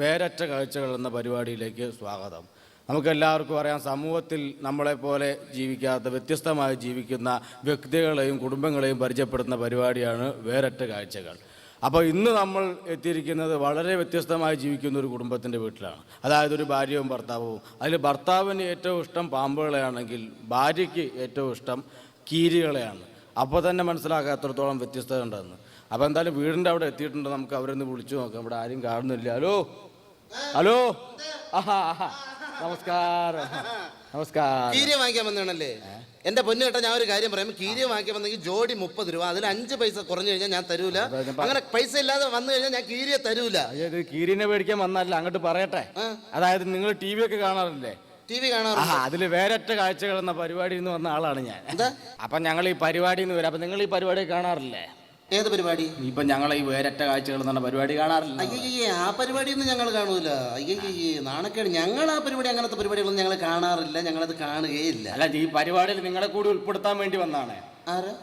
വേരറ്റ കാഴ്ചകൾ എന്ന പരിപാടിയിലേക്ക് സ്വാഗതം. നമുക്കെല്ലാവർക്കും അറിയാം സമൂഹത്തിൽ നമ്മളെപ്പോലെ ജീവിക്കാത്ത വ്യത്യസ്തമായി ജീവിക്കുന്ന വ്യക്തികളെയും കുടുംബങ്ങളെയും പരിചയപ്പെടുത്തുന്ന പരിപാടിയാണ് വേരറ്റ കാഴ്ചകൾ. അപ്പോൾ ഇന്ന് നമ്മൾ എത്തിയിരിക്കുന്നത് വളരെ വ്യത്യസ്തമായി ജീവിക്കുന്ന ഒരു കുടുംബത്തിന്റെ വീട്ടിലാണ്. അതായത് ഒരു ഭാര്യയും ഭർത്താവും. അതിൽ ഭർത്താവിന് ഏറ്റവും ഇഷ്ടം പാമ്പുകളെയാണെങ്കിൽ ഭാര്യയ്ക്ക് ഏറ്റവും ഇഷ്ടം കീരികളെയാണ്. അപ്പോൾ തന്നെ മനസ്സിലാക്കുക എത്രത്തോളം വ്യത്യസ്തത ഉണ്ടെന്ന് അപ്പോൾ എന്തായാലും വീടിന്റെ അവിടെ എത്തിയിട്ടുണ്ട്. നമുക്ക് അവരൊന്ന് വിളിച്ചു നോക്കാം. ഇവിടെ ആരും കാണുന്നില്ല. ഹലോ? ഹലോ? നമസ്കാരം. നമസ്കാരം. കീരിയ വാങ്ങിക്കാൻ വന്നാണല്ലേ എന്റെ പൊന്നു കേട്ടാ ഞാൻ ഒരു കാര്യം പറയാം. കീരിയ വാങ്ങിക്കാൻ വന്നെങ്കിൽ ജോഡി മുപ്പത് രൂപ അതിൽ അഞ്ച് പൈസ കുറഞ്ഞു കഴിഞ്ഞാൽ ഞാൻ തരൂല. അങ്ങനെ പൈസ ഇല്ലാതെ വന്നു കഴിഞ്ഞാൽ ഞാൻ കീരിയ തരൂല. കീരിനെ മേടിക്കാൻ വന്നല്ല അങ്ങോട്ട് പറയട്ടെ. അതായത് നിങ്ങൾ ടി വി ഒക്കെ കാണാറില്ലേ? ടി വി കാണാറുണ്ട്. അതിൽ വേരറ്റ കാഴ്ചകൾ എന്ന പരിപാടിയിൽ നിന്ന് വന്ന ആളാണ് ഞാൻ. അപ്പൊ ഞങ്ങൾ ഈ പരിപാടിയിൽ നിന്ന് വരാം. അപ്പൊ നിങ്ങൾ ഈ പരിപാടി കാണാറില്ലേ? ഏത് പരിപാടി? ഇപ്പൊ ഞങ്ങൾ ഈ വേരറ്റ കാഴ്ചകൾ എന്ന പരിപാടി കാണാറില്ല. അയ്യയ്യേ ആ പരിപാടിയൊന്നും ഞങ്ങൾ കാണൂല. അയ്യയ്യേ നാണക്കേട്. ഞങ്ങൾ ആ പരിപാടി അങ്ങനത്തെ പരിപാടികളൊന്നും ഞങ്ങൾ കാണാറില്ല. ഞങ്ങളത് കാണുകയില്ല. അല്ല ഈ പരിപാടിയിൽ നിങ്ങളെ കൂടി ഉൾപ്പെടുത്താൻ വേണ്ടി വന്നാണ്.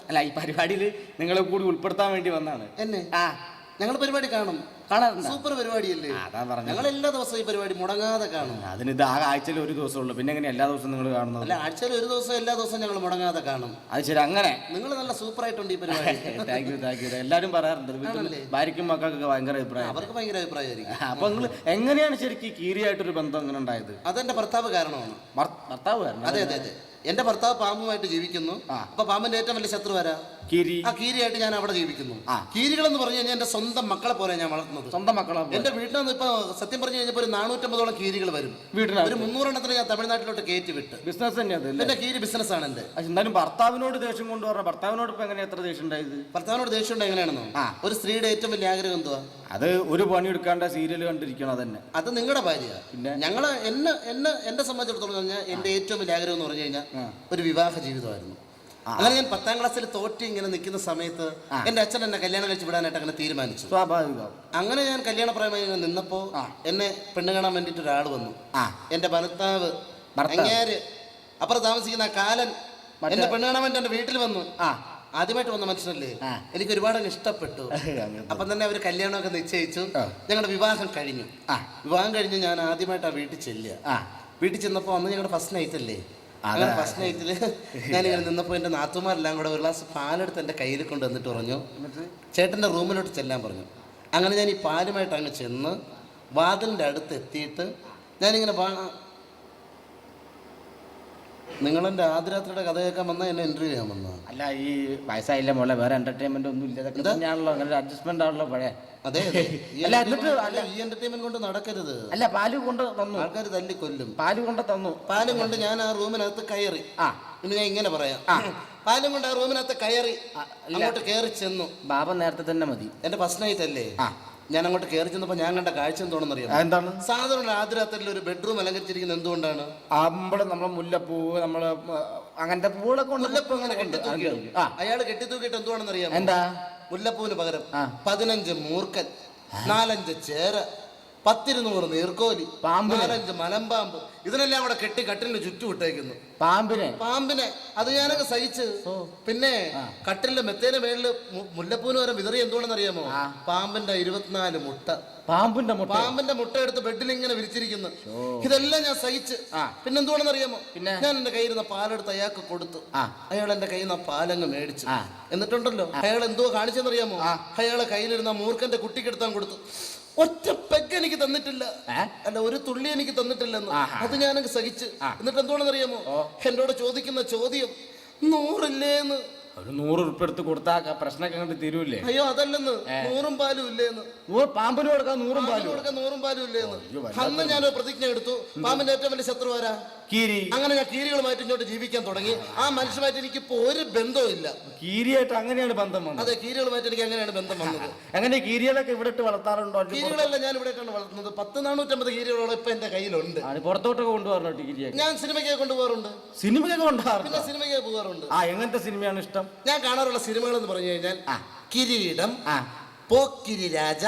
അല്ല ഈ പരിപാടിയിൽ നിങ്ങളെ കൂടി ഉൾപ്പെടുത്താൻ വേണ്ടി വന്നാണ്. എന്നെ? ആ. ഞങ്ങൾ പരിപാടി കാണും. കാണാറുണ്ടോ. സൂപ്പർ പരിപാടിയല്ലേ? അതാ പറഞ്ഞത്. ഞങ്ങൾ എല്ലാ ദിവസവും ഈ പരിപാടി മുടങ്ങാതെ കാണും. അതിന് ഇത് ആ ആഴ്ചയിൽ ഒരു ദിവസമേ ഉള്ളൂ. പിന്നെ എങ്ങനെ എല്ലാ ദിവസവും നിങ്ങൾ കാണുന്നത്? അല്ല ആഴ്ചയിൽ ഒരു ദിവസം എല്ലാ ദിവസവും ഞങ്ങൾ മുടങ്ങാതെ കാണും. അത് ശരി അങ്ങനെ. നിങ്ങൾ നല്ല സൂപ്പർ ആയിട്ടുണ്ട് ഈ പരിപാടി. താങ്ക് യു താങ്ക് യു എല്ലാവരും പറയാറുണ്ട്. വീട്ടിൽ ഭാര്യയ്ക്കും മക്കൾക്കൊക്കെ ഭയങ്കര അഭിപ്രായം. അവർക്ക് ഭയങ്കര അഭിപ്രായമായിരിക്കും. അപ്പൊ നിങ്ങൾ എങ്ങനെയാണ് ശരിക്കും ഈ കീരിയായിട്ടൊരു ബന്ധം അങ്ങനെ ഉണ്ടായത്? അതെന്റെ ഭർത്താവ് കാരണമാണ്. ഭർ- ഭർത്താവ് കാരണം അതെ അതെ അതെ. എന്റെ ഭർത്താവ് പാമ്പുമായിട്ട് ജീവിക്കുന്നു. ആ. അപ്പൊ പാമ്പിന്റെ ഏറ്റവും വലിയ ശത്രു ആരാ? കീരി. ആ കീരിയായിട്ട് ഞാൻ അവിടെ ജീവിക്കുന്നു. കീരികൾ എന്ന് പറഞ്ഞു കഴിഞ്ഞാൽ എന്റെ സ്വന്തം മക്കളെ പോലെ ഞാൻ വളർത്തുന്നത്. സ്വന്തം മക്കളെ. എന്റെ വീട്ടിൽ നിന്ന് ഇപ്പൊ സത്യം പറഞ്ഞു കഴിഞ്ഞപ്പോ ഒരു നാനൂറ്റമ്പതോളം കീരികൾ വരും. വീട്ടിൽ ഒരു മുന്നൂറെണ്ണത്തിന് ഞാൻ തമിഴ്നാട്ടിലോട്ട് കയറ്റി വിട്ട്. ബിസിനസ് തന്നെയാണ് എന്റെ കീരി ബിസിനസ് ആണ് എന്റെ എന്തായാലും എന്നാലും ഭർത്താവിനോട് ദേഷ്യം കൊണ്ട് പറഞ്ഞ ഭർത്താവിനോട് ഇപ്പൊ എങ്ങനെ എത്ര ദേഷ്യം ഉണ്ടായത്? ഭർത്താവിനോട് ദേഷ്യം ഉണ്ട് എങ്ങനെയാണെന്നോ. ഒരു സ്ത്രീയുടെ ഏറ്റവും വലിയ ആഗ്രഹം എന്തുവാ? അത് ഒരു പണി എടുക്കാണ്ട സീരിയൽ കണ്ടിരിക്കണം തന്നെ അത് നിങ്ങളുടെ ഭാര്യ പിന്നെ? ഞങ്ങൾ എന്നെ എന്നെ എന്നെ സംബന്ധിച്ചിടത്തോളം പറഞ്ഞാൽ എന്റെ ഏറ്റവും വലിയ ആഗ്രഹം എന്ന് പറഞ്ഞു കഴിഞ്ഞാൽ ഒരു വിവാഹ ജീവിതമായിരുന്നു. അങ്ങനെ ഞാൻ പത്താം ക്ലാസ്സിൽ തോറ്റി ഇങ്ങനെ നിൽക്കുന്ന സമയത്ത് എന്റെ അച്ഛൻ എന്നെ കല്യാണം കഴിച്ച് വിടാനായിട്ട് അങ്ങനെ തീരുമാനിച്ചു. സ്വാഭാവികം. അങ്ങനെ ഞാൻ കല്യാണപ്രായമായി ഇങ്ങനെ നിന്നപ്പോ എന്നെ പെണ്ണ് കാണാൻ വേണ്ടിട്ട് ഒരാൾ വന്നു. എന്റെ ഭർത്താവ്. അങ്ങേര് അപ്പുറം താമസിക്കുന്ന കാലൻ എന്റെ പെണ്ണ് കാണാൻ വേണ്ടി എന്റെ വീട്ടിൽ വന്നു. ആദ്യമായിട്ട് വന്ന മനുഷ്യനല്ലേ. എനിക്ക് ഒരുപാട് അങ്ങ് ഇഷ്ടപ്പെട്ടു. അപ്പൊ തന്നെ അവർ കല്യാണമൊക്കെ നിശ്ചയിച്ചു. ഞങ്ങളുടെ വിവാഹം കഴിഞ്ഞു. വിവാഹം കഴിഞ്ഞ് ഞാൻ ആദ്യമായിട്ട് ആ വീട്ടിൽ ചെല്ലുക. വീട്ടിൽ ചെന്നപ്പോൾ അന്ന് ഞങ്ങളുടെ ഫസ്റ്റ് നൈറ്റ് അല്ലേ? അതെ. അങ്ങനെ ഫസ്റ്റ് നൈറ്റിൽ ഞാനിങ്ങനെ നിന്നപ്പോൾ എന്റെ നാത്തുമാരെല്ലാം കൂടെ ഒരു ഗ്ലാസ് പാലെടുത്ത് എന്റെ കയ്യിൽ കൊണ്ട് വന്നിട്ട് പറഞ്ഞു ചേട്ടന്റെ റൂമിലോട്ട് ചെല്ലാൻ പറഞ്ഞു. അങ്ങനെ ഞാൻ ഈ പാലുമായിട്ട് അങ്ങ് ചെന്ന് വാതിലിന്റെ അടുത്ത് എത്തിയിട്ട് ഞാനിങ്ങനെ നിങ്ങളെന്റെ ആദ്യരാത്രിയുടെ കഥ കേൾക്കാൻ വന്നാൽ എന്നെ എൻട്രി ചെയ്യാൻ വന്നു അല്ല ഈ വയസ്സായില്ല മോളെ? വേറെ എന്റർടൈൻമെന്റ് ഒന്നും ഇല്ല. ഇതൊക്കെ തന്നെയാണല്ലോ. അങ്ങനെ അഡ്ജസ്റ്റ്മെന്റ് ആണല്ലോ പഴയ. അതെ അല്ല, എന്നിട്ട് അല്ല. ഈ എന്റർടൈൻമെന്റ് കൊണ്ട് നടക്കരുത്. അല്ല പാൽ കൊണ്ട് തന്നു. ആൾക്കാർ തല്ലി കൊല്ലും പാൽ കൊണ്ട് തന്നു. പാലും കൊണ്ട് ഞാൻ ആ റൂമിനകത്ത് കയറി. ആ. ഇനി ഞാൻ ഇങ്ങനെ പറയാം. പാലും കൊണ്ട് ആ റൂമിനകത്ത് കയറി അങ്ങോട്ട് കയറി ചെന്നു. ബാബ നേരത്തെ തന്നെ മതി. എന്റെ ഫസ്റ്റ് നൈറ്റ് അല്ലേ. ഞാൻ അങ്ങോട്ട് കയറി ചെന്നപ്പോ ഞാൻ കണ്ട കാഴ്ച എന്തോണെന്നറിയാം എന്താണ് സാധാരണ ആദ്യരാത്രിയിൽ ഒരു ബെഡ്റൂം അലങ്കരിച്ചിരിക്കുന്നത് എന്തുകൊണ്ടാണ്? അമ്പൾ നമ്മളെ മുല്ലപ്പൂവ് നമ്മളെ അങ്ങനത്തെ പൂവുകളൊക്കെ മുല്ലപ്പൂ അങ്ങനെ ഉണ്ട്. കെട്ടിത്തൂക്കി ആ. അയാൾ കെട്ടിത്തൂക്കിയിട്ട് എന്തുവാണെന്ന് അറിയാം എന്താ? മുല്ലപ്പൂവിന് പകരം. പതിനഞ്ച് മൂർക്കൻ നാലഞ്ച് ചേര പത്തിരുന്നൂറ് നീർക്കോലി പാമ്പിനെ? നാലഞ്ച് മലമ്പാമ്പ് ഇതിനെല്ലാം അവിടെ കെട്ടി കട്ടിലിന് ചുറ്റും ഇട്ടേക്കുന്നു. പാമ്പിനെ. പാമ്പിനെ. അത് ഞാനൊക്കെ സഹിച്ച്. പിന്നെ കട്ടിലിന്റെ മെത്തേന് മേളിൽ മു- മുല്ലപ്പൂന് വരെ വിതറി എന്തുകൊണ്ടെന്ന് അറിയാമോ പാമ്പിന്റെ ഇരുപത്തിനാല് മുട്ട. പാമ്പിന്റെ മുട്ട. പാമ്പിന്റെ മുട്ട എടുത്ത് ബെഡിൽ ഇങ്ങനെ വിരിച്ചിരിക്കുന്നു. ഇതെല്ലാം ഞാൻ സഹിച്ച്. പിന്നെ എന്തുകൊണ്ടെന്ന് അറിയാമോ പിന്നെ? ഞാൻ എന്റെ കയ്യിൽ നിന്ന് പാലെടുത്ത് അയാൾക്ക് കൊടുത്തു. ആ. അയാൾ എന്റെ കയ്യിൽ നിന്ന് ആ പാലങ്ങ് മേടിച്ചു. ആ. എന്നിട്ടുണ്ടല്ലോ? അയാൾ എന്തോ കാണിച്ചെന്നറിയാമോ അയാളെ കയ്യിലിരുന്ന ആ മൂർഖന്റെ കുട്ടിക്കെടുത്താൻ കൊടുത്തു. ഒറ്റ പെഗ് എനിക്ക് തന്നിട്ടില്ല? അല്ല ഒരു തുള്ളി എനിക്ക് തന്നിട്ടില്ലെന്ന്. അത് ഞാനങ്ങ് സഹിച്ച്. എന്നിട്ട് എന്തുകൊണ്ടെന്ന് അറിയാമോ എന്നോട് ചോദിക്കുന്ന ചോദ്യം നൂറില്ലേന്ന്? ഒരു നൂറ് ഉറുപ്പ് എടുത്ത് കൊടുത്താ പ്രശ്നമൊക്കെ അങ്ങോട്ട് തീരൂല്ലേ? അയ്യോ അതല്ലെന്ന്. നൂറും പാലും ഇല്ലേന്ന്. നൂറ് പാമ്പിന് കൊടുക്കാൻ നൂറും പാൽ. കൊടുക്കാൻ നൂറും പാലും ഇല്ലേന്ന്. അന്ന് ഞാനൊരു പ്രതിജ്ഞ എടുത്തു. പാമ്പിന്റെ ഏറ്റവും വലിയ ശത്രു ആരാ? കീരി. അങ്ങനെ ഞാൻ കീരികളുമായിട്ട് ഇങ്ങോട്ട് ജീവിക്കാൻ തുടങ്ങി. ആ മനുഷ്യമായിട്ട് എനിക്ക് ഇപ്പൊ ഒരു ബന്ധവും ഇല്ല. കീരിയായിട്ട് അങ്ങനെയാണ് ബന്ധം വന്നത്. അതെ കീരികളുമായിട്ട് എനിക്ക് അങ്ങനെയാണ് ബന്ധം വന്നത്. അങ്ങനെ കീരികളൊക്കെ ഇവിടെ ഇട്ട് വളർത്താറുണ്ടോ കീരികളെല്ലാം ഞാൻ ഇവിടെ വളർത്തുന്നത്. പത്ത് നാനൂറ്റമ്പത് കീരികളോളം ഇപ്പൊ എന്റെ കയ്യിലുണ്ട്. പുറത്തോട്ടൊക്കെ കൊണ്ടുപോകാറുണ്ടോ കീരിയൊക്കെ? ഞാൻ സിനിമയ്ക്ക് കൊണ്ടുപോകാറുണ്ട്. സിനിമയൊക്കെ കൊണ്ടുപോകാറുണ്ട്? പിന്നെ സിനിമയ്ക്ക് പോകാറുണ്ട്. ആ എങ്ങനത്തെ സിനിമയാണ് ഇഷ്ടം? ഞാൻ കാണാറുള്ള സിനിമകൾ എന്ന് പറഞ്ഞു കഴിഞ്ഞാൽ കിരീടം പോക്കിരി രാജ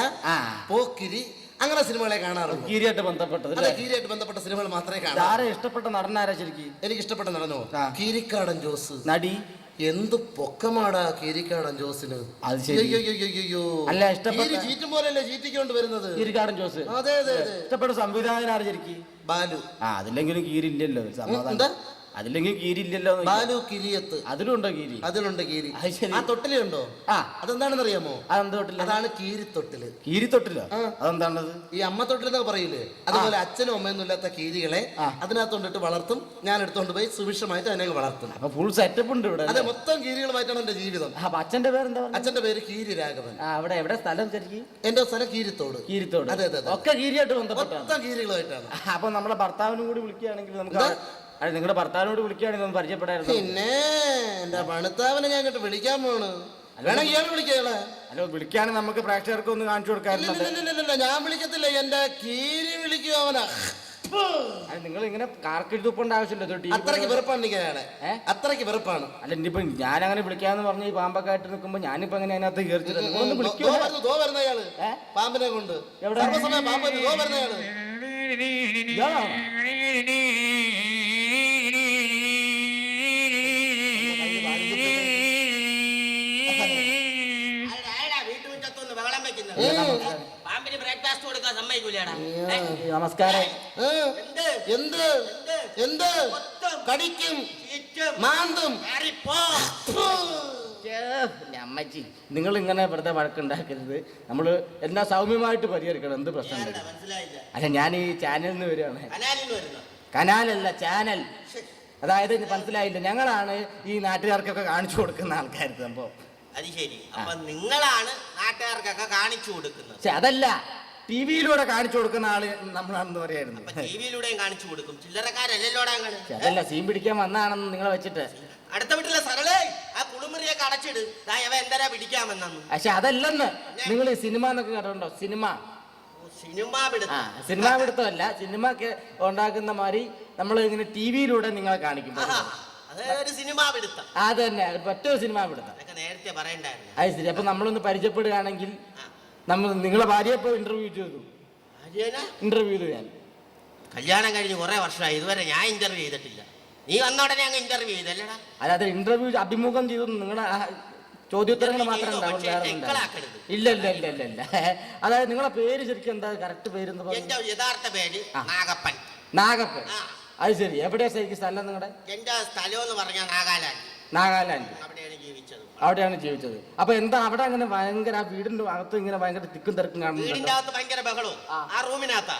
പോക്കിരി അങ്ങനെ സിനിമകളെ കാണാറുള്ളൂ. കീരിയായിട്ട് ബന്ധപ്പെട്ടത് അല്ല? കീരിയായിട്ട് ബന്ധപ്പെട്ട സിനിമകൾ മാത്രമേ കാണാറൂ ആരെ ഇഷ്ടപ്പെട്ട നടനാരാ ശരിക്കും? എനിക്ക് ഇഷ്ടപ്പെട്ട നടനോ. കീരിക്കാടൻ ജോസ്. നടി? എന്ത് പൊക്കമാടാ കീരിക്കാടൻ ജോസിന്. അല്ല, ഇഷ്ടപ്പെട്ട- ചീറ്റും പോലല്ലേ ചീറ്റിക്കൊണ്ട് വരുന്നത്? കീരിക്കാടൻ ജോസ്. അതെ അതെ ഇഷ്ടപ്പെട്ട സംവിധായകനാണ് ശരിക്കും? ബാലു. ആ അതില്ലെങ്കിലും കീരില്ലല്ലോ എന്താ? അതില്ലെങ്കിൽ കീരില്ലല്ലോ ബാലു കിരിയത്ത്. അതിലുണ്ടോ കീരി? അതിലുണ്ട് കീരി. അത് ശരി. ആ തൊട്ടിലുണ്ടോ ആ. അതെന്താണെന്ന് അറിയാമോ അതെന്താ തൊട്ടില്ല അതാണ് കീരി തൊട്ടിൽ കീരി തൊട്ടില്ല ആ. അതെന്താണത്? ഈ അമ്മ തൊട്ടിലെന്നൊക്കെ പറയില്ലേ? അതുപോലെ അച്ഛനും അമ്മയൊന്നും ഇല്ലാത്ത കീരികളെ ആ. അതിനകത്ത് വളർത്തും. ഞാൻ എടുത്തോണ്ട് പോയി സുഭിക്ഷമായിട്ട് അതിനെ വളർത്തും. അപ്പൊ ഫുൾ സെറ്റപ്പ് ഉണ്ട് ഇവിടെ അതെ? മൊത്തം കീരികളുമായിട്ടാണ് എന്റെ ജീവിതം. അപ്പൊ അച്ഛന്റെ പേരെന്താ പറഞ്ഞത്? അച്ഛന്റെ പേര് കീരി രാഘവൻ. ആ അവിടെ എവിടെ സ്ഥലം ശരിക്കും? എന്റെ സ്ഥലം കീരിത്തോട്. കീരിത്തോട്. അതെ, അതെ, അതെ. ഒക്കെ കീരിയായിട്ട് ബന്ധപ്പെട്ടാണ്. മൊത്തം കീരികളുമായിട്ടാണ്. അപ്പൊ നമ്മളെ ഭർത്താവിനും കൂടി വിളിക്കുകയാണെങ്കിൽ നമുക്ക് എന്താ? അല്ല നിങ്ങളുടെ ഭർത്താവിനോട് വിളിക്കുകയാണെങ്കിൽ ഒന്ന് പരിചയപ്പെടായിരുന്നു പിന്നെ എന്റെ പണിത്താവിനെ ഞാൻ ഇങ്ങോട്ട് വിളിക്കാൻ പോണ്. വേണമെങ്കിൽ ഇയാൾ വിളിക്കകളെ അല്ല വിളിക്കുകയാണെങ്കിൽ നമുക്ക് പ്രേക്ഷകർക്ക് ഒന്ന് കാണിച്ചു കൊടുക്കാറുണ്ട് ഞാൻ വിളിക്കത്തില്ല എന്റെ കീരി വിളിക്കും അവനാ. നിങ്ങൾ ഇങ്ങനെ കാർക്കിട്ട് തുപ്പേണ്ട ആവശ്യമില്ല ഇത് ടി വി അത്രയ്ക്ക് വെറുപ്പാണ് എനിക്ക് അയാളെ. അത്രയ്ക്ക് വെറുപ്പാണ്. അല്ല ഇനിയിപ്പോ ഞാൻ അങ്ങനെ വിളിക്കാന്ന് പറഞ്ഞ് ഈ പാമ്പൊക്കെ ആയിട്ട് നിൽക്കുമ്പോ ഞാനിപ്പോ അങ്ങനെ അതിനകത്ത് കയറിച്ചിട്ട് നിങ്ങളൊന്ന് ദോ വിളിക്കുക വരുന്നു, ദോ വരുന്ന അയാൾ. പാമ്പിനെ കൊണ്ട്. എവിടെ? പാമ്പ് വരുന്നു, പാമ്പിന് ബ്രേക്ക്ഫാസ്റ്റ് കൊടുക്കാൻ സമ്മതിക്കൂലേടാ? നമസ്കാരം? എന്ത്? എന്ത്? എന്ത്? കടിക്കും. മാന്തും. അമ്മച്ചി. നിങ്ങൾ ഇങ്ങനെ വെറുതെ വഴക്കുണ്ടാക്കരുത്. നമ്മൾ എന്നാ സൗമ്യമായിട്ട് പരിഹരിക്കണം. എന്ത് പ്രശ്നം അല്ല ഞാൻ ഈ ചാനലിൽ നിന്ന് വരികയാണ് കനാലല്ല ചാനൽ അതായത് മനസ്സിലായില്ല. ഞങ്ങളാണ് ഈ നാട്ടുകാർക്കൊക്കെ കാണിച്ചു കൊടുക്കുന്ന ആൾക്കാർ സംഭവം. അത് ശരി. അപ്പൊ നിങ്ങളാണ് നാട്ടുകാർക്കൊക്കെ കാണിച്ചു കൊടുക്കുന്നത്. പക്ഷെ അതല്ല. ടി വിയിലൂടെ കാണിച്ചു കൊടുക്കുന്ന ആൾ നമ്മളാണെന്ന് പറയായിരുന്നു. അപ്പൊ ടി വിയിലൂടെയും കാണിച്ചു കൊടുക്കും. ചില്ലറക്കാരല്ലോ പക്ഷെ അതല്ല സീൻ പിടിക്കാൻ വന്നാണെന്ന് നിങ്ങളെ വെച്ചിട്ട്. അടുത്ത വീട്ടിലെ സരളേ ആ കുളിമുറിയൊക്കെ അടച്ചിട്. എന്തരാ പിടിക്കാമെന്നു പക്ഷെ അതല്ലെന്ന്. നിങ്ങൾ ഈ സിനിമ എന്നൊക്കെ കേട്ടിട്ടുണ്ടോ? സിനിമ. സിനിമ ആ സിനിമ പിടുത്തമല്ല. സിനിമ ഒക്കെ ഉണ്ടാക്കുന്ന മാതിരി നമ്മൾ ഇങ്ങനെ ടി വിയിലൂടെ നിങ്ങളെ കാണിക്കും ആഹാ, അത് ഒരു സിനിമ പിടുത്തം. അത് തന്നെ മറ്റൊരു സിനിമ പിടുത്തം. അതൊക്കെ നേരത്തെ പറയണ്ടായിരുന്നു. അത് ശരി അപ്പൊ നമ്മളൊന്ന് പരിചയപ്പെടുകയാണെങ്കിൽ നമ്മൾ നിങ്ങളെ ഭാര്യ ഇപ്പോൾ ഇന്റർവ്യൂ ചെയ്തു? ഇന്റർവ്യൂ ചെയ്തു ഞാൻ. കല്യാണം കഴിഞ്ഞ് കുറെ വർഷമായി ഇതുവരെ ഞാൻ ഇന്റർവ്യൂ ചെയ്തിട്ടില്ല. നീ വന്ന ഉടനെ അങ്ങ് ഇന്റർവ്യൂ ചെയ്തല്ലേടാ അല്ലാതെ ഇന്റർവ്യൂ അഭിമുഖം ചെയ്തു നിങ്ങളുടെ ചോദ്യോത്തരങ്ങൾ മാത്രം ഉണ്ടാവും, വേറെ ഒന്നും തെക്കളാക്കരുത്. ഇല്ല ഇല്ല ഇല്ല ഇല്ല ഇല്ല. അതായത് നിങ്ങളെ പേര് ശരിക്കും എന്താ കറക്റ്റ് പേര് എന്ന് എന്റെ യഥാർത്ഥ പേര് ആ. നാഗപ്പൻ. നാഗപ്പൻ. ആ. അത് ശരി. എവിടെയാ ശരിക്കും സ്ഥലം നിങ്ങളുടെ എന്റെ സ്ഥലം എന്ന് പറഞ്ഞാൽ നാഗാലാൻഡ്. നാഗാലാൻഡ്. അവിടെയാണ് ജീവിച്ചത്. അവിടെയാണ് ജീവിച്ചത്. അപ്പൊ എന്താ അവിടെ അങ്ങനെ ഭയങ്കര ആ വീടിന്റെ അകത്ത് ഇങ്ങനെ ഭയങ്കര തിക്കും തിരക്കും വീടിന്റെ അകത്ത് ഭയങ്കര ബഹളവും. ആ. ആ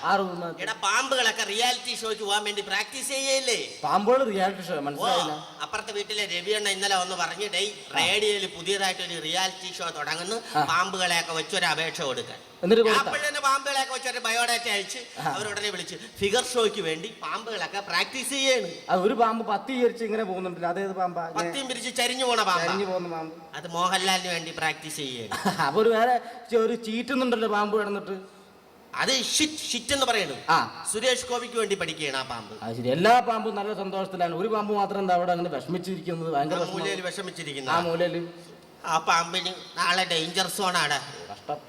ആ റൂമിനകത്ത്. എടാ പാമ്പുകളൊക്കെ റിയാലിറ്റി ഷോയ്ക്ക് പോകാൻ വേണ്ടി പ്രാക്ടീസ് ചെയ്യല്ലേ പാമ്പുകൾ റിയാലിറ്റി ഷോ മനസ്സിലായില്ല. അപ്പുറത്തെ വീട്ടിലെ രവിയണ്ണ ഇന്നലെ ഒന്ന് പറഞ്ഞു ഡേ റേഡിയോയിൽ പുതിയതായിട്ട് ഒരു റിയാലിറ്റി ഷോ തുടങ്ങുന്നു. പാമ്പുകളെയൊക്കെ വെച്ചൊരു അപേക്ഷ കൊടുക്കാൻ. എന്നിട്ട് പാമ്പുകളെയൊക്കെ വെച്ചൊരു ബയോഡാറ്റ അയച്ച് അവരുടനെ വിളിച്ച് ഫിഗർ ഷോയ്ക്ക് വേണ്ടി പാമ്പുകളൊക്കെ പ്രാക്ടീസ് ചെയ്യാണ്. ഒരു പാമ്പ് പത്തി വിരിച്ച് ഇങ്ങനെ പോകുന്നുണ്ടല്ലോ. അതേത് പാമ്പാ? ഇങ്ങനെ പത്തിയും പിരിച്ച് ചരിഞ്ഞു പോണ പാമ്പ്. ചരിഞ്ഞു പോകുന്ന പാമ്പ്. അത് മോഹൻലാലിന് വേണ്ടി പ്രാക്ടീസ് ചെയ്യുക അപ്പൊ ഒരു വേറെ ചെ- ഒരു ചീറ്റുന്നുണ്ടല്ലോ പാമ്പ് കിടന്നിട്ട്. അത് ഷിറ്റ് ഷിറ്റ് എന്ന് പറയുന്നു ആ. സുരേഷ് ഗോപിക്ക് വേണ്ടി പഠിക്കുകയാണ് ആ പാമ്പ്. അത് ശരി. എല്ലാ പാമ്പും നല്ല സന്തോഷത്തിലാണ്. ഒരു പാമ്പ് മാത്രം എന്താ അവിടെ അങ്ങനെ വിഷമിച്ചിരിക്കുന്നത്? ഭയങ്കര ആ വിഷമം. മൂലയിൽ ആ വിഷമിച്ചിരിക്കുന്ന മൂലയിൽ ആ പാമ്പിന് നാളെ ഡേഞ്ചർ സോണാണ് കഷ്ടം.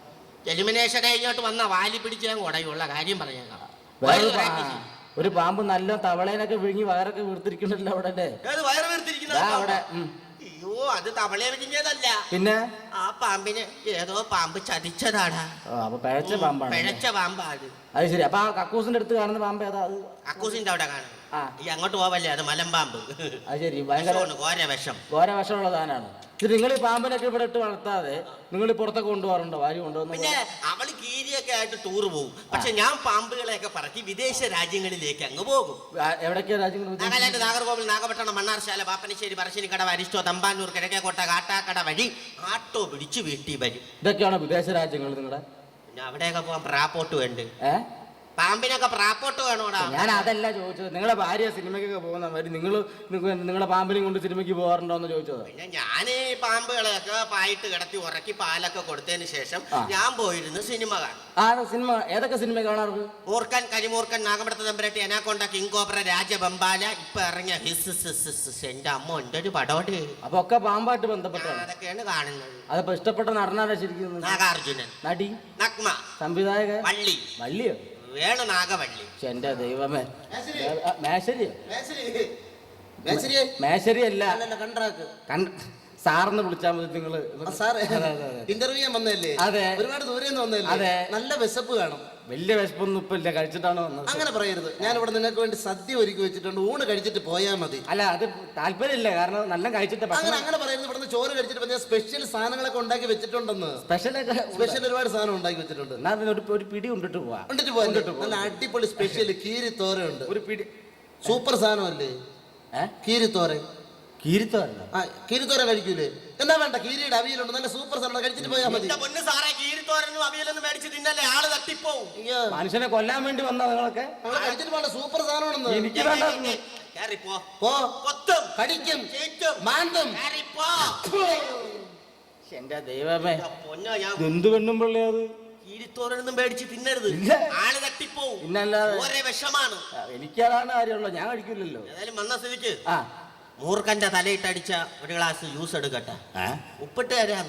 എലിമിനേഷൻ കഴിഞ്ഞോട്ട് വന്ന വാലി പിടിച്ച് ഞാൻ കുടയുള്ള കാര്യം പറഞ്ഞേക്കാം. പാ-. ഒരു പാമ്പ് നല്ല തവളേനൊക്കെ വിഴുങ്ങി വയറൊക്കെ വീർത്തിരിക്കുന്നുണ്ടല്ലോ അവിടെ അവിടെ അയ്യോ അത് തവളെ വിരിഞ്ഞതല്ല പിന്നെ? ആ പാമ്പിന് ഏതോ പാമ്പ് ചതിച്ചതാടാ. ആ, അപ്പൊ പിഴച്ച പാമ്പാണ് പിഴച്ച പാമ്പാണ്. അത് ശരി അപ്പൊ ആ കക്കൂസിന്റെ അടുത്ത് കാണുന്ന പാമ്പ് ഏതാ? അത് അക്കൂസിന്റെ അവിടെ കാണും ആ ഈ അങ്ങോട്ട് പോവല്ലേ? അത് മലമ്പാമ്പ്. അത് ശരി. ഭയങ്കര ഘോര വിഷം. ഘോര വിഷമുള്ള സാധനമാണ്. നിങ്ങൾ ഈ പാമ്പിനൊക്കെ ഇവിടെ ഇട്ട് വളർത്താതെ നിങ്ങൾ പുറത്തൊക്കെ കൊണ്ടുപോകാറുണ്ടോ? വാരി കൊണ്ടുപോകുന്നു പിന്നെ അവൾ കീരിയൊക്കെ ആയിട്ട് ടൂർ പോകും പക്ഷെ ഞാൻ പാമ്പുകളെയൊക്കെ പറക്കി വിദേശ രാജ്യങ്ങളിലേക്ക് അങ്ങ് പോകും. എവിടെയൊക്കെയാ രാജ്യങ്ങൾ? നാഗാലാൻഡ് നാഗർകോവിൽ നാഗപട്ടണം മണ്ണാർശാല പാപ്പനശ്ശേരി പറശ്ശിനിക്കട അരിഷ്ടോ തമ്പാനൂർ കിഴക്കേക്കോട്ട കാട്ടാക്കട വഴി ആട്ടോ പിടിച്ച് വീട്ടിൽ വരും. ഇതൊക്കെയാണോ വിദേശ രാജ്യങ്ങൾ നിങ്ങളുടെ? പിന്നെ അവിടെയൊക്കെ പോകാൻ പ്രാപ്പോട്ട് വേണ്ട? ഏ? പാമ്പിനൊക്കെ പ്രാപ്പോട്ട് വേണോടാ. ഞാൻ അതല്ല ചോദിച്ചത്. നിങ്ങളെ ഭാര്യ സിനിമയ്ക്കൊക്കെ പോകുന്ന മാതിരി നിങ്ങൾ നിങ്ങളെ പാമ്പിനും കൊണ്ട് സിനിമയ്ക്ക് പോകാറുണ്ടോ എന്ന് ചോദിച്ചത്. പിന്നെ ഞാൻ ഈ പാമ്പുകളെയൊക്കെ പായിട്ട് കിടത്തി ഉറക്കി പാലൊക്കെ കൊടുത്തതിന് ശേഷം ഞാൻ പോയിരുന്നു സിനിമ കാണാൻ. ആ സിനിമ ഏതൊക്കെ സിനിമ കാണാറ് മൂർക്കൻ കരിമൂർക്കൻ നാഗമ്പടത്ത് തമ്പരട്ടി അനാക്കൊണ്ട കിങ് കോബ്ര രാജബമ്പാല ഇപ്പൊ ഇറങ്ങിയ ഹിസ് എന്റെ അമ്മ ഉണ്ട് ഒരു പടോട് അപ്പൊ ഒക്കെ പാമ്പായിട്ട് ബന്ധപ്പെട്ടാണ്. അതൊക്കെയാണ് കാണുന്നത്. അതിപ്പോ ഇഷ്ടപ്പെട്ട നടനാരാ ശരിക്കും? നാഗാർജുനൻ. നടി? നഗ്മ. സംവിധായകൻ? വള്ളി. വള്ളിയോ? വേണു നാഗവള്ളി പക്ഷെ എന്റെ ദൈവമേ. മേശരി. മേശരി? കണ്ട് സാറിന്ന് വിളിച്ചാൽ മതി നിങ്ങൾ. ഇന്റർവ്യൂ ചെയ്യാൻ വന്നല്ലേ അതെ. ഒരുപാട് ദൂരെ നിന്ന് വന്നല്ലേ അതെ. നല്ല വിശപ്പ് കാണും വലിയ വിശപ്പൊന്നും ഇപ്പൊ ഇല്ല കഴിച്ചിട്ടാണ് വന്നത്? അങ്ങനെ പറയരുത്. ഞാൻ ഇവിടെ നിനക്ക് വേണ്ടി സദ്യ ഒരുക്കി വെച്ചിട്ടുണ്ട്. ഊണ് കഴിച്ചിട്ട് പോയാൽ മതി. അല്ല അത് താല്പര്യമില്ല കാരണം നല്ല കഴിച്ചിട്ട് അങ്ങനെ ഭക്ഷണം അങ്ങനെ പറയരുത്. ഇവിടുന്ന് ചോറ് കഴിച്ചിട്ട് ഞാൻ സ്പെഷ്യൽ സാധനങ്ങളൊക്കെ ഉണ്ടാക്കി വെച്ചിട്ടുണ്ടെന്ന്. സ്പെഷ്യലൊക്കെ സ്പെഷ്യൽ ഒരുപാട് സാധനം ഉണ്ടാക്കി വെച്ചിട്ടുണ്ട്. എന്നാ പിന്നെ ഒരു ഒരു പിടി കൊണ്ടിട്ട് പോവാ. ഉണ്ടിട്ട് പോയാൽ നല്ല അടിപൊളി സ്പെഷ്യൽ കീരി തോരയുണ്ട് ഒരു പിടി സൂപ്പർ സാധനമല്ലേ? ഏ? കീരി തോരൻ കീരിത്തോരല്ല ആ കീരി തോരൻ കഴിക്കൂലേ? എന്നാ വേണ്ട കീരിയുടെ അവിയലുണ്ട്. നല്ല സൂപ്പർ സാധനം കഴിച്ചിട്ട് പോയാൽ മതി. എന്റെ പൊന്ന് സാറേ കീരിത്തോരനും അവിയലൊന്നും മേടിച്ച് തിന്നല്ലേ? ആൾ തട്ടിപ്പോവും. അയ്യോ. മനുഷ്യനെ കൊല്ലാൻ വേണ്ടി വന്ന നിങ്ങളൊക്കെ? ഞങ്ങൾ കഴിച്ചിട്ട് പോകണ്ട സൂപ്പർ സാധനമാണെന്ന്. എനിക്ക് വേണ്ട. കേറിപ്പോ പോ. കൊത്തും. കടിക്കും. ചീറ്റും. മാന്തും. കേറിപ്പോ എന്റെ ദൈവമേ. എന്റെ പൊന്നോ ഞാൻ എന്ത് പെണ്ണും പിള്ളേ അത്? കീരിത്തോരനൊന്നും മേടിച്ച് തിന്നരുത്. ഇല്ല. ആൾ തട്ടിപ്പോവും. പിന്നല്ലാതെ. ഒരേ വിഷമാണ്. എനിക്കതാണ് കാര്യമുള്ളത് ഞാൻ കഴിക്കില്ലല്ലോ. ഏതായാലും വന്ന സ്ഥിതിക്ക്. ആ. മൂർഖന്റെ തലയിട്ടടിച്ച ഒരു ഗ്ലാസ് ജ്യൂസ് എടുക്കട്ടെ. ഏ? ഉപ്പിട്ട് തരാം.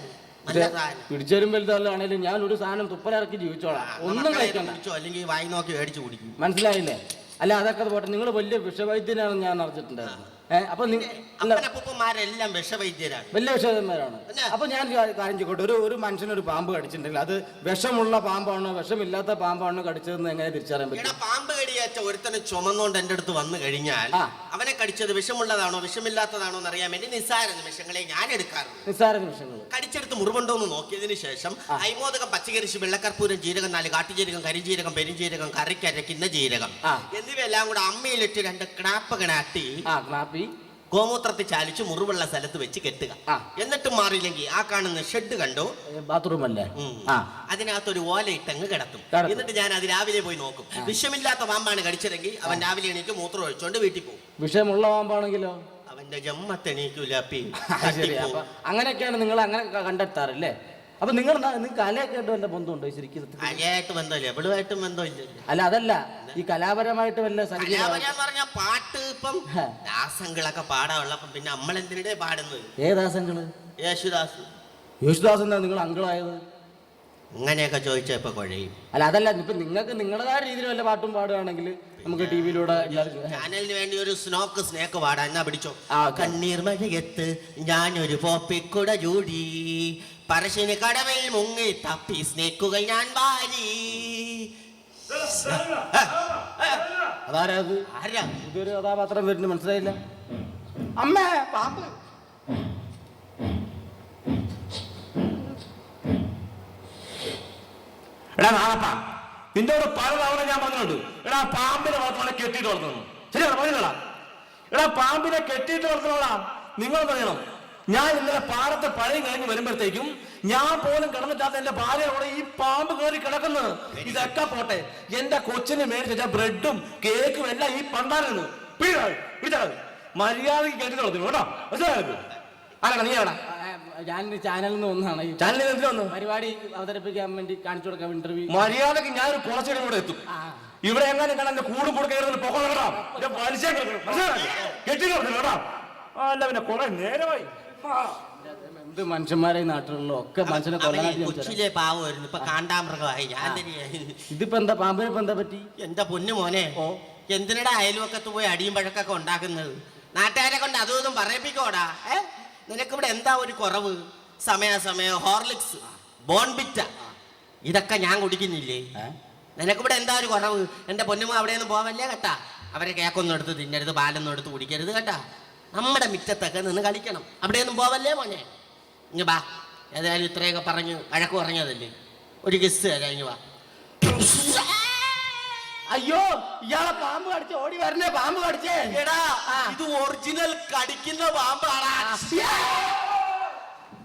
നല്ല സാധനം. ഞാൻ ഒരു സാധനം തുപ്പലിറക്കി ജീവിച്ചോളാം. ഒന്നും മക്കളെ കഴിക്കണ്ട. കുടിച്ചോ അല്ലെങ്കിൽ വായി നോക്കി മേടിച്ചു കുടിക്കും. മനസ്സിലായില്ലേ? അല്ല അതൊക്കെ പോട്ടെ. നിങ്ങൾ വലിയ വിഷവൈദ്യനാണെന്ന് ഞാൻ അറിഞ്ഞിട്ടുണ്ടായിരുന്നു. അപ്പൊ നിങ്ങൾ അപ്പനപ്പൂപ്പന്മാരെല്ലാം വിഷവൈദ്യരാണ്. വലിയ വിഷവന്മാരാണ് പിന്നെ? അപ്പൊ ഞാൻ കാര്യം ചോട്ടെ ഒരു ഒരു മനുഷ്യനൊരു പാമ്പ് കടിച്ചിട്ടുണ്ടെങ്കിൽ അത് വിഷമുള്ള പാമ്പാണോ വിഷമില്ലാത്ത പാമ്പാണോ കടിച്ചതെന്ന് എങ്ങനെ തിരിച്ചറിയാൻ പറ്റും? പാമ്പ് കടിയേറ്റ ഒരുത്തനെ ചുമന്നുകൊണ്ട് എന്റെ അടുത്ത് വന്നു കഴിഞ്ഞാൽ അവനെ കടിച്ചത് വിഷമുള്ളതാണോ വിഷമില്ലാത്തതാണോ എന്ന് അറിയാൻ വേണ്ടി നിസ്സാര നിമിഷങ്ങളെ ഞാൻ എടുക്കാറുണ്ട്. നിസ്സാര നിമിഷങ്ങൾ. കടിച്ചെടുത്ത് മുറിവുണ്ടോ എന്ന് നോക്കിയതിന് ശേഷം ഐമോദകം പച്ചക്കരിശ് വെള്ളക്കർപ്പൂരം ജീരകം നാല് കാട്ടുജീരകം കരിഞ്ജീരകം പെരുംജീരകം കറിക്കരയ്ക്കുന്ന ജീരകം. എന്നിവയെല്ലാം കൂടെ അമ്മയിലിട്ട് രണ്ട് ക്രാപ്പ് കണാട്ടി ആ ക്ലാപ്പി ഗോമൂത്രത്തിൽ ചാലിച്ച് മുറിവുള്ള സ്ഥലത്ത് വെച്ച് കെട്ടുക. ആ. എന്നിട്ടും മാറിയില്ലെങ്കിൽ ആ കാണുന്ന ഷെഡ് കണ്ടോ? ബാത്റൂം അല്ലേ? ഉം. ആ. അതിനകത്തൊരു ഓല ഇട്ടങ്ങ് കിടത്തും. കിടത്തും. എന്നിട്ട് ഞാൻ അത് രാവിലെ പോയി നോക്കും. വിഷമില്ലാത്ത പാമ്പാണ് കടിച്ചതെങ്കിൽ അവൻ രാവിലെ എണീക്ക് മൂത്രം ഒഴിച്ചോണ്ട് വീട്ടിൽ പോകും. വിഷമുള്ള പാമ്പാണെങ്കിലോ? അവന്റെ ആ, ശരി. അപ്പൊ അങ്ങനെയൊക്കെയാണ് നിങ്ങൾ അങ്ങനെ ക- കണ്ടെത്താറല്ലേ അപ്പൊ നിങ്ങൾ നിങ്ങൾക്ക് അലയൊക്കെയായിട്ട് വല്ല ബന്ധമുണ്ടോ ശരിക്കും? അലയായിട്ട് ബന്ധമില്ല. എവിടുമായിട്ടും ബന്ധമില്ല. അല്ല അതല്ല. ഈ കലാപരമായിട്ട് വല്ല സംഗീത പറഞ്ഞ പാട്ട് ഇപ്പം. ദാസങ്ങളൊക്കെ പാടാനുള്ളപ്പം പിന്നെ നമ്മൾ എന്തിനിടെ പാടുന്നത്? ഏ ദാസങ്ങൾ? യേശുദാസ്. യേശുദാസ് എന്താ നിങ്ങൾ അങ്കിളായത്? ഇങ്ങനെയൊക്കെ ചോദിച്ചപ്പോ കുഴയും. അല്ല അതല്ല. ഇപ്പൊ നിങ്ങൾക്ക് നിങ്ങളുടേതായ രീതിയിൽ വല്ല പാട്ടും പാടുകയാണെങ്കിൽ നമുക്ക് ടി വിയിലൂടെ എല്ലാവർക്കും ചാനലിന് വേണ്ടി ഒരു സ്നോക്ക് സ്നേക്ക് പാടാൻ എന്നാ പിടിച്ചോ. കണ്ണീർ മഴയത്ത് ഞാനൊരു പോപ്പിക്കുട ചൂടി. പറശ്ശിന് കടവിൽ മുങ്ങി തപ്പി സ്നേക്കുകൾ ഞാൻ വാരി. അതാരാ ആരാ? പുതിയൊരു കഥാപാത്രം വരുന്നു മനസ്സിലായില്ല? അമ്മേ പാമ്പ്. എടാ നാളപ്പാ. നിന്നോട് പല തവണ ഞാൻ പറഞ്ഞിട്ടുണ്ട്. എടാ പാമ്പിനെ വളർത്തണ കെട്ടിയിട്ട് വളർത്തണം. ശരിയാണ്? പറഞ്ഞില്ലടാ. എടാ പാമ്പിനെ കെട്ടിയിട്ട് വളർത്തണോടാ നിങ്ങൾ പറയണം ഞാൻ ഇന്നലെ പാടത്തെ പഴയ കഴിഞ്ഞ് വരുമ്പോഴത്തേക്കും ഞാൻ പോലും കിടന്നിട്ടാത്ത എന്റെ ഭാര്യ അവിടെ ഈ പാമ്പ് കയറി കിടക്കുന്നത്. ഇതൊക്കെ പോട്ടെ. എന്റെ കൊച്ചിന് മേടിച്ച ബ്രെഡും കേക്കും എല്ലാം ഈ പണ്ടായിരുന്നു മര്യാദയ്ക്ക് കേട്ടിട്ട് വളർത്തുന്നു കേട്ടോ. മനസ്സിലായോ? ആരാണ് നീ ആടാ ഞാൻ ചാനലിൽ നിന്ന് ഒന്നാണ് ചാനലിൽ വന്നു പരിപാടി അവതരിപ്പിക്കാൻ വേണ്ടി കാണിച്ചു കൊടുക്കാം ഇന്റർവ്യൂ മര്യാദയ്ക്ക് ഞാൻ ഒരു കുറച്ചുകൂടെ ഇവിടെ എത്തും. ഇവിടെ എങ്ങനെ കാണാൻ കൂട് കൂടും കൂടെ കയറുന്ന പൊക്കം കേട്ടോ എന്റെ മനുഷ്യൻ കെട്ടിട്ടോ അല്ല പിന്നെ കുറെ നേരമായി. എന്ത് മനുഷ്യന്മാരെ നാട്ടിലുള്ള? ഒക്കെ മനുഷ്യനെ കൊച്ചിലെ പാവമായിരുന്നു. ഇപ്പൊ കാണ്ടാമൃഗമായി. ഞാൻ ഇതിപ്പോ എന്താ പാമ്പിനെ എന്താ പറ്റി? എന്റെ പൊന്നു മോനെ? എന്തിനടാ അയൽവക്കത്ത് പോയി അടിയും പഴക്കൊക്കെ ഉണ്ടാക്കുന്നത്? നാട്ടുകാരെ കൊണ്ട് അതും ഇതും പറയിപ്പിക്കോടാ ഏ? നിനക്കിവിടെ എന്താ ഒരു കുറവ്? സമയാസമയം ഹോർലിക്സ് ബോൺബിറ്റ ഇതൊക്കെ ഞാൻ കുടിക്കുന്നില്ലേ? നിനക്കിവിടെ എന്താ ഒരു കുറവ്? എന്റെ പൊന്നുമ്മ അവിടെ ഒന്നും പോവല്ലേ കേട്ടാ? അവരെ കേക്കൊന്നും എടുത്ത് തിന്നരുത് പാലൊന്നും എടുത്ത് കുടിക്കരുത് കേട്ടാ. നമ്മുടെ മിറ്റത്തൊക്കെ നിന്ന് കളിക്കണം. അവിടെയൊന്നും പോവല്ലേ മോനെ? ഇങ്ങ ബാ. ഏതായാലും ഇത്രയൊക്കെ പറഞ്ഞ് വഴക്ക് പറഞ്ഞതല്ലേ? ഒരു കിസ് തരാം ഇങ്ങ് വാ. അയ്യോ ഇയാളെ പാമ്പ് കടിച്ച് ഓടി വരണേ പാമ്പ് കടിച്ചേടാ ഇത് ഒറിജിനൽ കടിക്കുന്ന പാമ്പാണ്